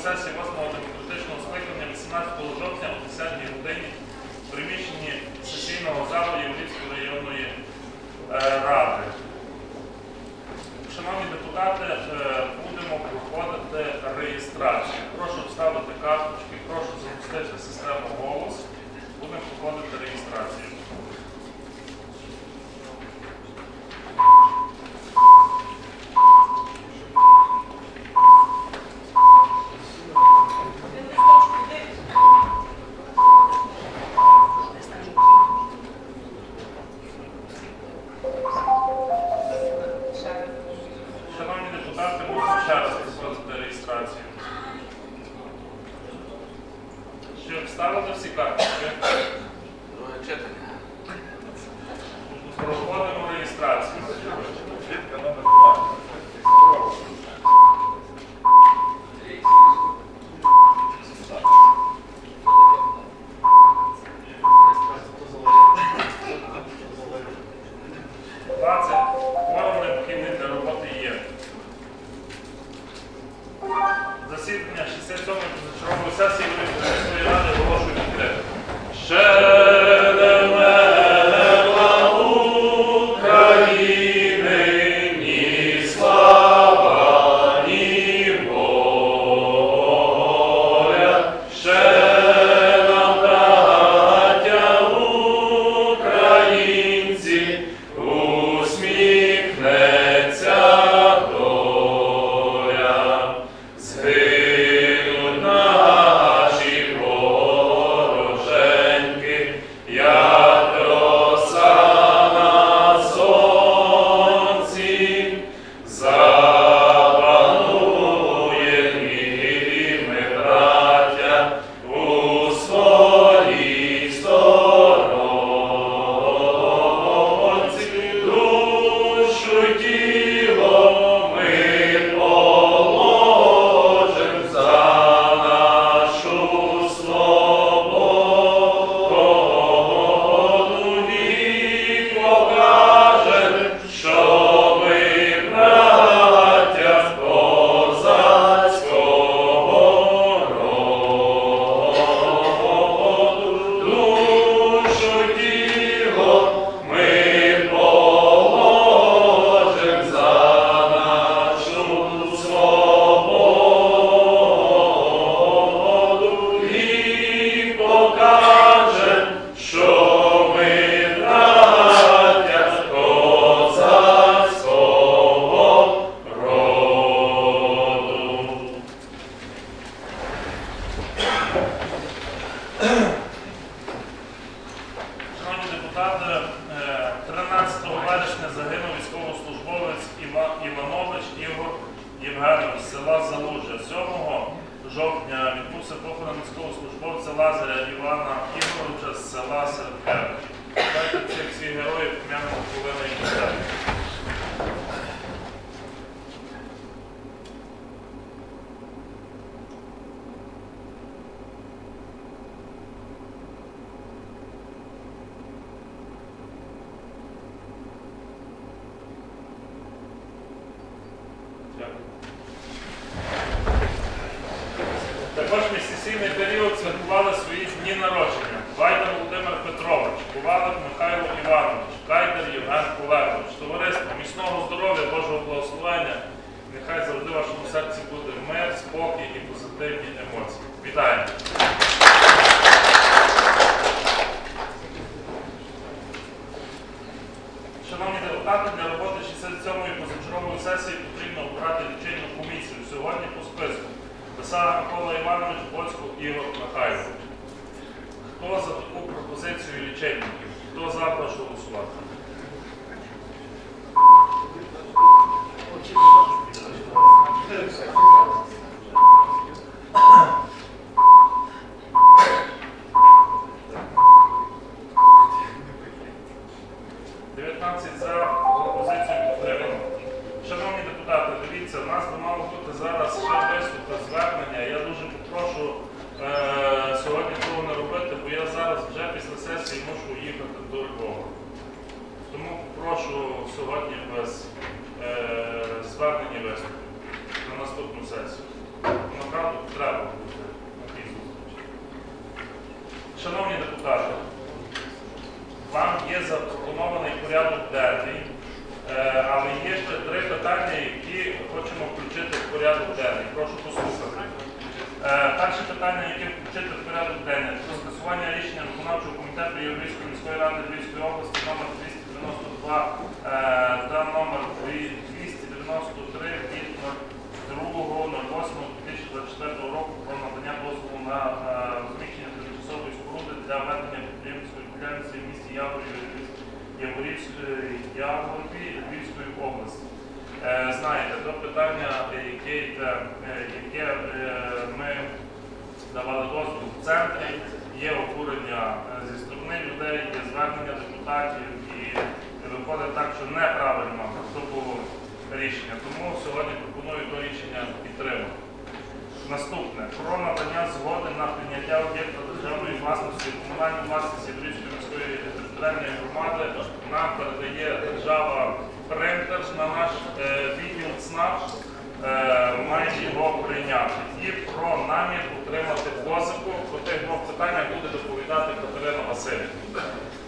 process, it must Ставили всі карти. Друге читання. Проходимо реєстрацію. Михайлів з села Залужжя. 7 жовтня відбувся похорон міського службовця Лазаря Івана Ігоровича з села Серпер. Дайте цих всіх героїв п'яного хвилини і time. і можу їхати до Львова. Тому прошу сьогодні без е, звернення виступу на наступну сесію. Направду треба бути на тій зустрічі. Шановні депутати, вам є запропонований порядок денний, е, але є ще три питання, які хочемо включити в порядок денний. Прошу послухати. Е, перше питання, яке денне про скасування рішення виконавчого комітету Європейської міської ради Львівської області номер 292 е, та номер 293 від 2.08.2024 року про надання дозволу на е, розміщення тимчасової споруди для ведення підприємницької діяльності в місті Яворі Львівської області. Е, Знаєте, до питання, яке, ми давали дозвіл в центрі, є обурення е, зі сторони людей, є звернення депутатів і виходить так, що неправильно було рішення. Тому сьогодні пропоную то рішення підтримати. Наступне про надання згоди на прийняття об'єкта державної власності комунальної власності Львівської міської територіальної громади нам передає держава принтер на наш е, відділ ЦНАП е, має його прийняти. І про намір утримати позику. По тих двох питаннях буде доповідати Катерина Васильівна.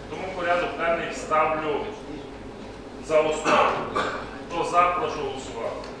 Тому порядок денний ставлю за основу. Хто за, прошу голосувати. –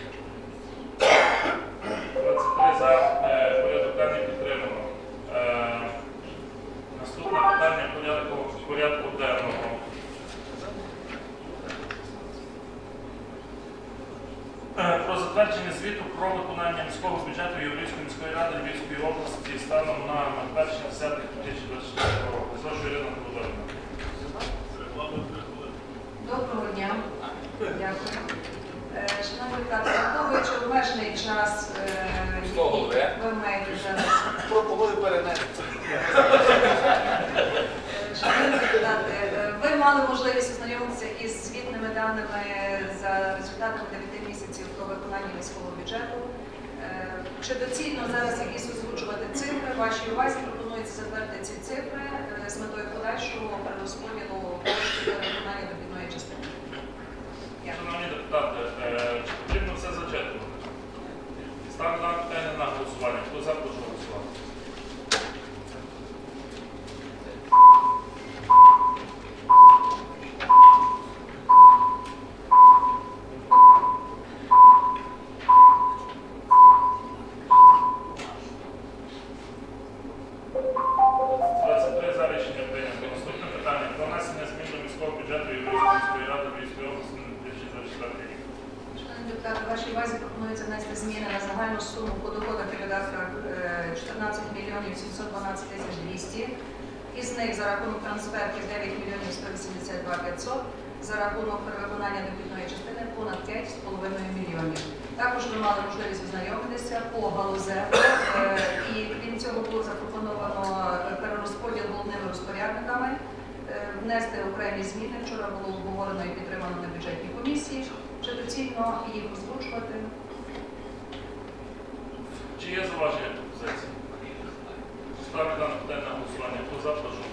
місяців про виконання міського бюджету. Е, Чи доцільно зараз якісь озвучувати цифри? Вашій увазі пропонується затвердити ці цифри е, з метою подальшого перерозподілу коштів для виконання дохідної частини. Шановні депутати, е, чи потрібно все зачитувати? Ставлю на питання на голосування. Хто за, прошу голосувати. Двадцять три за рішення прийнято. Наступне питання про внесення змін до міського бюджету Європейської міської ради Львівської області на 2024 рік. Шановні депутати, вашій увазі пропонується внести зміни на загальну суму по доходах і видатках е, 14 мільйонів 712 тисяч 200. Із них за рахунок трансфертів 9 мільйонів 182 500, за рахунок перевиконання дохідної частини понад 5,5 мільйонів. Також ви мали можливість ознайомитися по галузеву, е, і крім цього було запропоновано е, перерозподіл головними розпорядниками, е, внести окремі зміни. Вчора було обговорено і підтримано на бюджетній комісії. Чи доцільно їх озвучувати? Чи є зауваження пропозиції? Ставлю дане питання на голосування. Хто за, прошу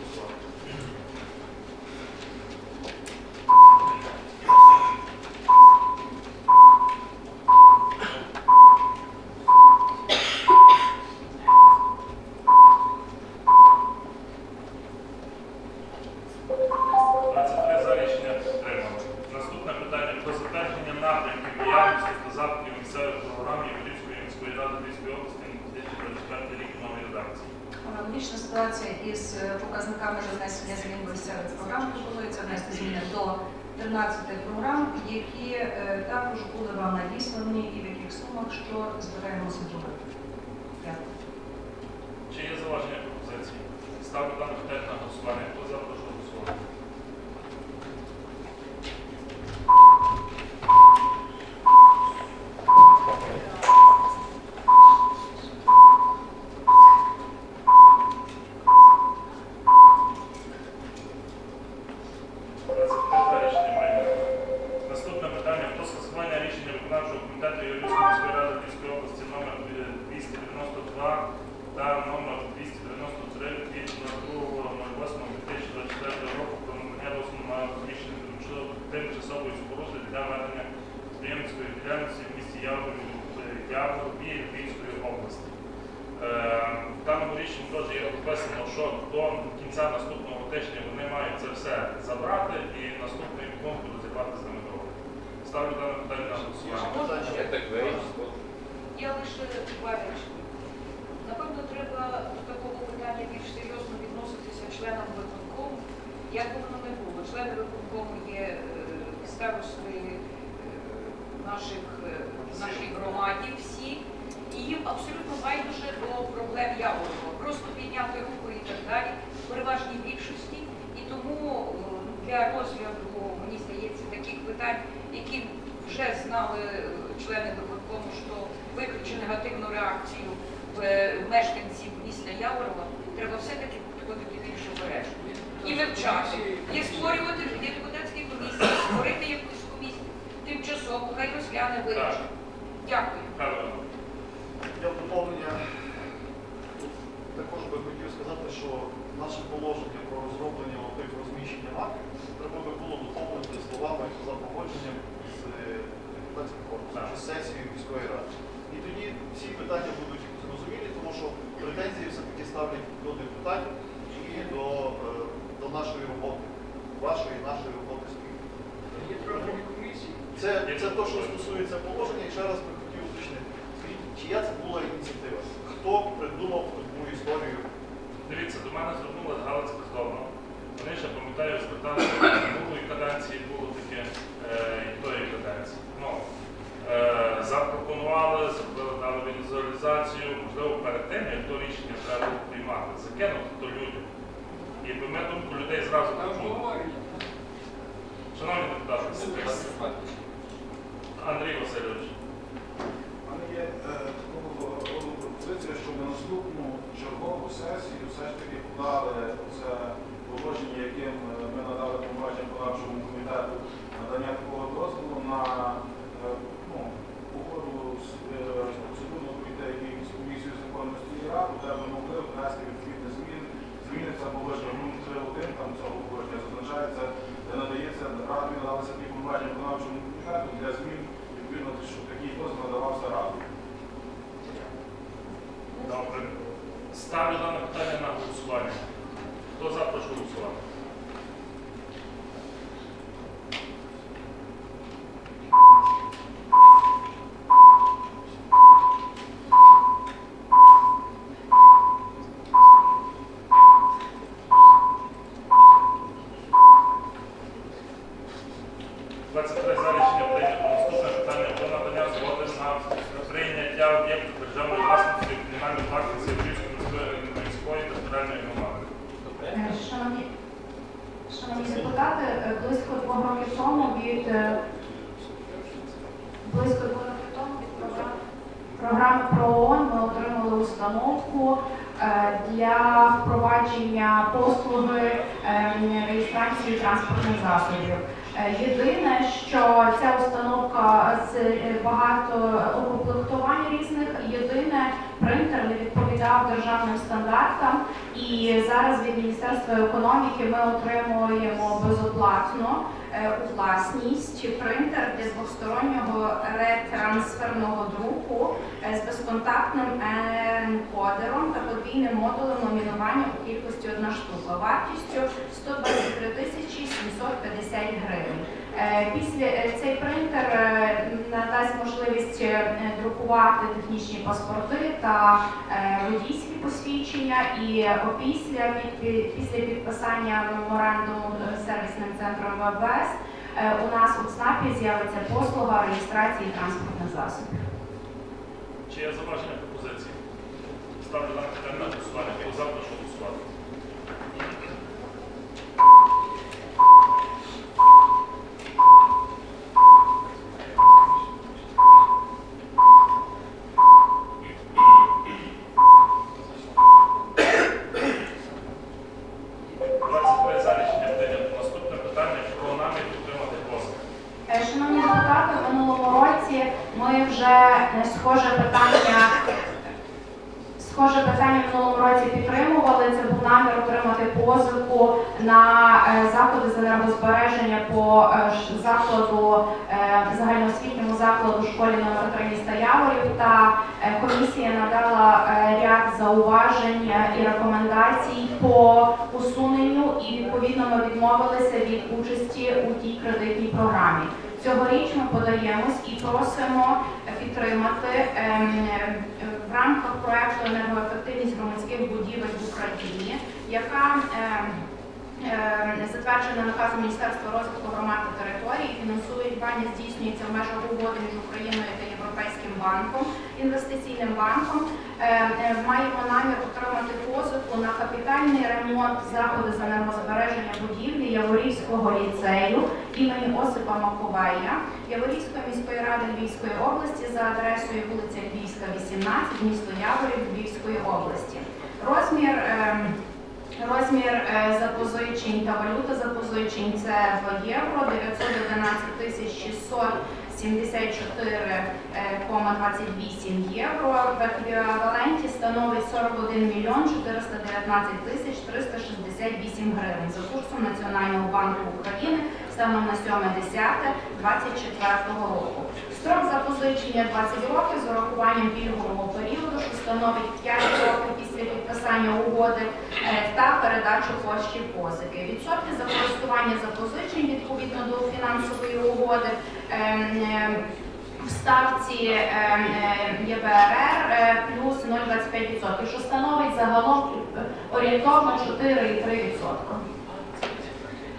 із е, показниками внесення змін до місцевих програм пропонується внести зміни до 13 програм, які е, також були вам надіслані і в яких сумах, що збираємося зробити. Дякую. Чи є зауваження пропозиції? Ставлю дане питання на голосування. Хто за, прошу голосувати. За рішення прийнято. Наступне питання про скасування рішення виконавчого комітету Юрійської міської ради Львівської області номер 292 та номер 293 від 2.08.2024 року про надання дозволу на розміщення тимчасо- тимчасової споруди для ведення підприємницької діяльності в місті Яворі Яворі Львівської області. Е, В даному рішенні теж є прописано, що до кінця наступного тижня вони мають це все забрати і наступний пункт буде закладати з ними договір. Ставлю дане питання на голосування. Я так вийшло. Я лише. Напевно, треба до такого питання більш серйозно відноситися членам виконкому. Як би воно не було, члени виконкому є е, старости е, наших, е, нашій громаді всі, і їм абсолютно байдуже до проблем Яворова. Просто підняти руку і так далі, в переважній більшості. І тому для розгляду, мені здається, таких питань, які вже знали члени виконкому, що викличе негативну реакцію в е, мешканців міста Яворова, треба все-таки підходити більш обережно. І вивчати. І створювати є депутатські комісії, створити якусь комісію тимчасово, хай розгляне вирішить. Дякую. Я в доповнення також би хотів сказати, що наше положення про розроблення тих розміщення марки треба би було доповнити словами за погодженням з е, депутатським корпусом чи з сесією міської ради. І тоді всі питання будуть зрозумілі, тому що претензії все-таки ставлять до депутатів і до, е, до нашої роботи, вашої і нашої роботи спільно. Це, це те, що стосується положення, і ще раз би хотів уточнити. Чия це була ініціатива? Хто придумав таку історію? Дивіться, до мене звернулася Галицька здобна. Вони ще пам'ятаю, зверталися минулої каденції, було таке е, і тої каденції. Ну, е, запропонували, зробили дали візуалізацію, можливо, перед тим, як то рішення треба було приймати, закинути то люди. І ми думку людей зразу почули. Шановні депутати, Андрій Васильович. У мене є е, такого роду пропозиція, щоб на наступну чергову сесію все ж таки подали це положення, яким е, ми надали повноваження виконавчому комітету надання такого дозволу на е, ну, угоду з е, процедурно пройти якусь комісію законності і раду, де ми могли внести відповідні зміни. Зміни це положення пункт 3.1, там цього положення зазначається, де надається раді надалися такі повноваження виконавчому комітету для змін відповідно, щоб такий дозвіл надавався раду. Добре. Ставлю дане питання на голосування. Хто за, прошу голосувати. Прийняття об'єкту державної власності комунальної власності територіальної громади. Е, Шановні, шановні депутати, е, близько двох років тому від е, близько двох років тому від програми, програми про ООН ми отримали установку для впровадження послуги реєстрації транспортних засобів. Єдине, що ця установка багато укомплектувань різних, єдине принтер не відповідав державним стандартам. І зараз від Міністерства економіки ми отримуємо безоплатно е, у власність принтер для двостороннього ретрансферного друку е, з безконтактним енкодером та подвійним модулем номінування у кількості одна штука вартістю 123 тисячі 750 гривень. Е, Після е, цей принтер е, надасть можливість друкувати технічні паспорти та водійські посвідчення. І опісля під- після підписання меморандуму сервісним центром ВБС у нас у ЦНАПі з'явиться послуга реєстрації транспортних засобів. Чи є зауваження пропозиції? Ставлю на голосування. Хто за, голосувати. Двадцять три за рішення прийнято. Наступне питання про намір підтримати позов. Е, Шановні депутати, в минулому році ми вже е, схоже питання. Схоже питання в минулому році підтримували. Це був намір отримати позику на е, заходи з енергозбереження по е, закладу е, загальноосвітньому закладу школі номер 3 міста Яворів. Та е, комісія надала ряд зауважень і рекомендацій по усуненню, і відповідно ми відмовилися від участі у тій кредитній програмі. Цьогоріч ми подаємось і просимо підтримати ем, в рамках проекту енергоефективність громадських будівель в Україні, яка ем, затверджена наказом Міністерства розвитку громад та територій, фінансування здійснюється в межах угоди між Україною та Європейським банком, інвестиційним банком. Е, е, Маємо намір отримати позику на капітальний ремонт заходи з енергозбереження будівлі Яворівського ліцею імені Осипа Маковея Яворівської міської ради Львівської області за адресою вулиця Львівська, 18, місто Яворів Львівської області. Розмір е, Розмір е, запозичень та валюта запозичень це в євро, 911 тисяч 674,28 євро. В еквіваленті становить 41 мільйон 419 тисяч 368 гривень за курсом Національного банку України станом на 7.10.24 року. Строк запозичення 20 років з урахуванням пільгового періоду, що становить 5 років після підписання угоди е, та передачу коштів позики. Відсотки за користування запозичень відповідно до фінансової угоди. ем, ем, в ставці е, ЄБРР е, плюс 0,25%, що становить загалом е, орієнтовно 4,3%.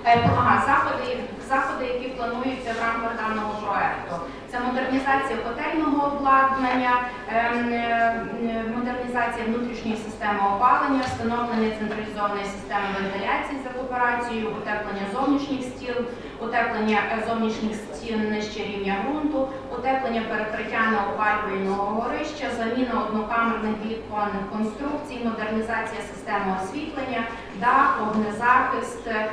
Е, Ага, заходи, заходи, які плануються в рамках даного проекту. Це модернізація котельного обладнання, ем, е, модернізація внутрішньої системи опалення, встановлення централізованої системи вентиляції за кооперацією, утеплення зовнішніх стіл, утеплення е, зовнішніх стін нижче рівня ґрунту, утеплення перекриття неопалювального горища, заміна однокамерних віконних конструкцій, модернізація системи освітлення, дах, вогнезахист е,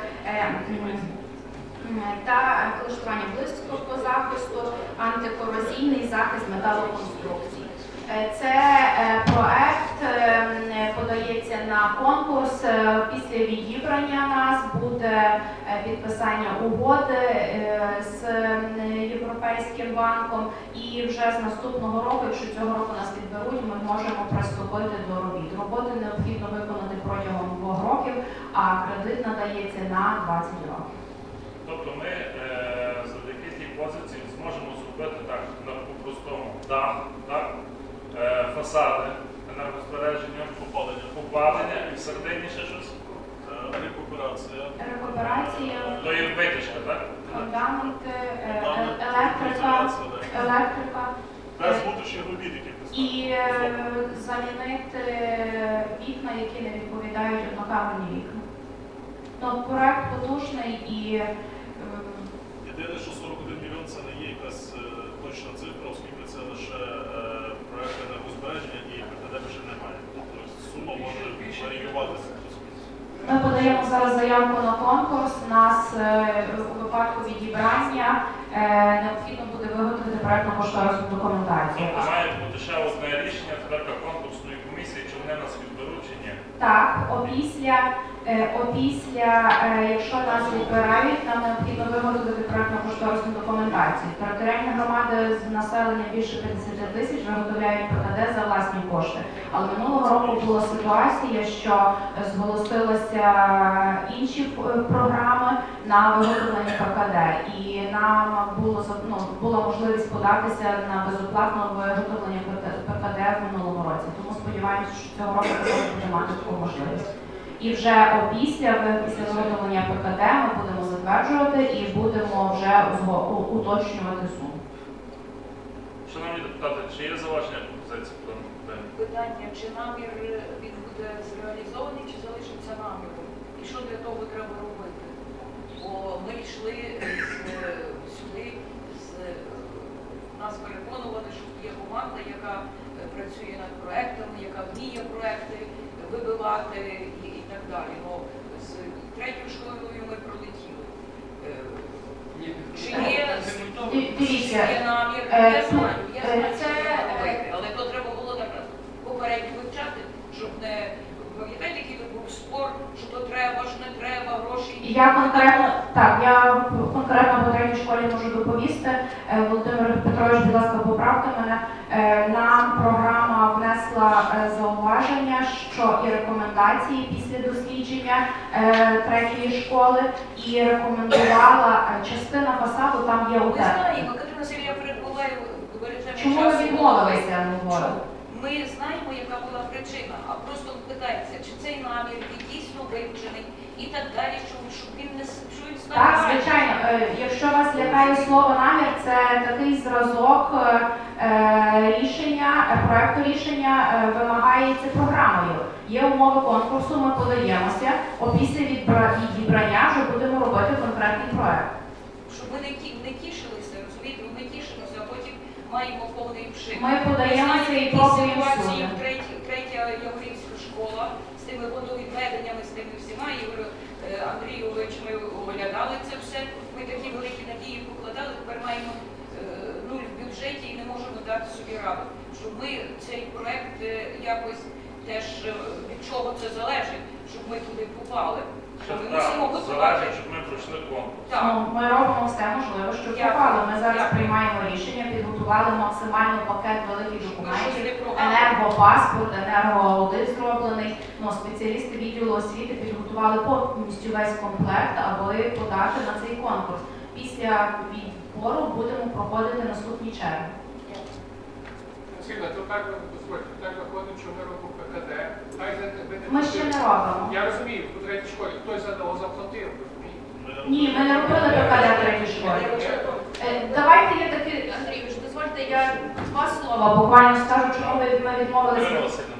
та влаштування близького захисту, антикорозійний захист металоконструкцій. Е, Це е, проект е, подається на конкурс. Е, Після відібрання нас буде підписання угоди з Європейським банком. І вже з наступного року, якщо цього року нас відберуть, ми можемо приступити до робіт. Роботи необхідно виконати протягом двох років, а кредит надається на 20 років. Тобто ми завдяки тій позиції зможемо зробити так на по-простому так, фасади енергозбереження, попалення, попалення і всередині ще щось. Е, Рекуперація. Рекуперація, То є витяжка, так? фундаменти, е, е, електрика, електрика. Без внутрішніх робіт, які І замінити вікна, які не відповідають однокамерні вікна. Ну, проект потужний і Єдине, що 41 мільйон це не є якась точна цифра, оскільки це лише е, проект енергозбереження і ПКД ще немає. Тобто сума може варіюватися. ми подаємо зараз заявку на конкурс. Нас е, у випадку відібрання е, необхідно буде виготовити проектно-кошторисну документацію. Тобто має бути ще одне рішення тепер конкурсної комісії, чи вони нас відберуть, чи ні. Так, опісля, опісля, е, якщо нас відбирають, нам необхідно виготовити проектно-кошторисну документацію. Територіальні громади з населення більше 50 тисяч виготовляють ПКД за власні кошти. Але минулого року була ситуація, що зголосилися інші е, програми на виготовлення ПКД, і нам було ну, була можливість податися на безоплатне виготовлення ПКД в минулому році. Тому сподіваємося, що цього року буде мати таку можливість. І вже опісля після виготовлення ПКД ми будемо затверджувати і будемо вже уточнювати суму. Шановні депутати, чи є зауваження пропозиції по даному питанню? Питання, чи намір він буде зреалізований, чи залишиться наміром? І що для того треба робити? Бо ми йшли з, е, сюди, з, е, нас переконували, що є команда, яка е, працює над проектами, яка вміє проекти вибивати і, і так далі. Ну, з третьою школою ми пролетіли. Е, Чи є, Ді- Дивіться, чи є намір? е, Я знаю, я е, знаю, це, що треба е, робити, але то треба було наприклад, попередньо вивчати, щоб не пам'ятаєте, який тут був спор, що то треба, що не треба, гроші. Я конкретно так, я конкретно по третій школі можу доповісти. Е, Володимир Петрович, будь ласка, поправте мене. Е, Нам програма внесла е, зауваження, що і рекомендації після дослідження е, третьої школи, і рекомендувала е, частина фасаду там є Ми утеплення. знаємо, Катерина Сергія перебуває в Чому ви часу. відмовилися говорити? Чому? Ми знаємо, яка була причина, а просто питається, чи цей намір є дійсно вивчений і так далі, щоб, щоб він не с- що він став. Так, звичайно, Е, якщо вас лякає слово намір, це такий зразок е, е, рішення, е, проекту рішення е, вимагається програмою. Є умови конкурсу, ми подаємося. Опісля відбра- відібрання вже будемо робити конкретний проект. Щоб ми не, ті- маємо повний пшик. Ми подаємося і пробуємо ситуації всюди. в третя, третя Яворівська школа з тими водовідведеннями, з тими всіма. Ігор е, Андрійович, ми оглядали це все. Ми такі великі надії покладали, тепер маємо е, нуль в бюджеті і не можемо дати собі раду. Щоб ми цей проект е, якось теж від чого це залежить, щоб ми туди попали. Що Ми мусимо так, готувати. залежить, щоб ми пройшли конкурс. Так. Ну, ми робимо все можливе, щоб попали. Ми зараз Дякую. приймаємо рішення, підготували максимально пакет великих документів. Енергопаспорт, енергоаудит зроблений. Ну, спеціалісти відділу освіти підготували повністю весь комплект, аби подати на цей конкурс. Після відбору будемо проходити наступні черги. То так, дозвольте, так виходить, що ми робимо ПКД. Ми ще не робимо. Я розумію, у третій школі хтось за нього заплатив, розумієте? Ні, ми не робили ПКД в третій школі. Е, Давайте я таки, Андрійович, дозвольте, я два слова буквально скажу, чому ми відмовилися.